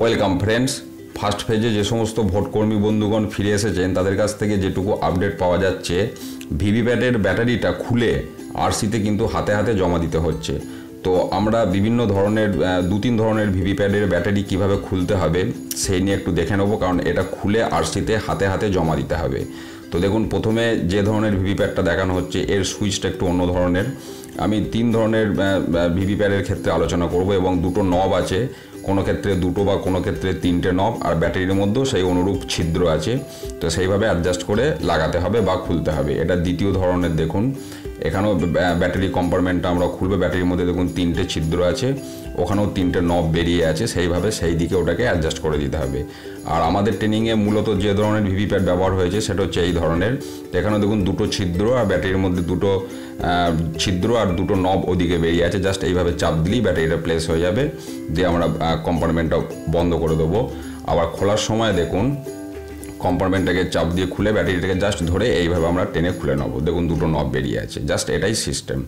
Welcome friends first ফেজে যে সমস্ত ভোটকর্মী বন্ধুগণ ফিরে এসেছেন, তাদের কাছ থেকে যেটুকু আপডেট পাওয়া যাচ্ছে, ভিভিপ্যাটের ব্যাটারিটা খুলে আরসিতে কিন্তু হাতে হাতে জমা দিতে হচ্ছে। তো আমরা বিভিন্ন ধরনের দু তিন ধরনের ভিভিপ্যাটের ব্যাটারি কীভাবে খুলতে হবে, সেই নিয়ে একটু দেখে নেব, কারণ এটা খুলে আরসিতে হাতে হাতে জমা দিতে হবে। তো দেখুন, প্রথমে যে ধরনের ভিভিপ্যাটটা দেখানো হচ্ছে, এর সুইচটা একটু অন্য ধরনের। আমি তিন ধরনের ভিভিপ্যাটের ক্ষেত্রে আলোচনা করব এবং দুটো নব আছে। কোনো ক্ষেত্রে দুটো বা কোনো ক্ষেত্রে তিনটে নব আর ব্যাটারির মধ্যেও সেই অনুরূপ ছিদ্র আছে। তো সেইভাবে অ্যাডজাস্ট করে লাগাতে হবে বা খুলতে হবে। এটা দ্বিতীয় ধরনের দেখুন। এখানেও ব্যা- ব্যাটারি কম্পার্টমেন্টটা আমরা খুলবে। ব্যাটারির মধ্যে দেখুন তিনটে ছিদ্র আছে। ওখানেও তিনটে নব বেরিয়ে আছে। সেইভাবে সেই দিকে ওটাকে অ্যাডজাস্ট করে দিতে হবে। আর আমাদের ট্রেনিংয়ে মূলত যে ধরনের ভিভিপ্যাট ব্যবহার হয়েছে, সেটা হচ্ছে এই ধরনের। এখানেও দেখুন দুটো ছিদ্র আর ব্যাটারির মধ্যে দুটো ছিদ্র আর দুটো নব ওদিকে বেরিয়ে আছে জাস্ট এইভাবে চাপ দিলেই ব্যাটারিটা প্লেস হয়ে যাবে। দিয়ে আমরা কম্পার্টমেন্টটা বন্ধ করে দেবো। আবার খোলার সময় দেখুন কম্পার্টমেন্টটাকে চাপ দিয়ে খুলে ব্যাটারিটাকে জাস্ট ধরে এইভাবে আমরা টেনে খুলে নেব। দেখুন দুটো নব বেরিয়ে আছে জাস্ট এটাই সিস্টেম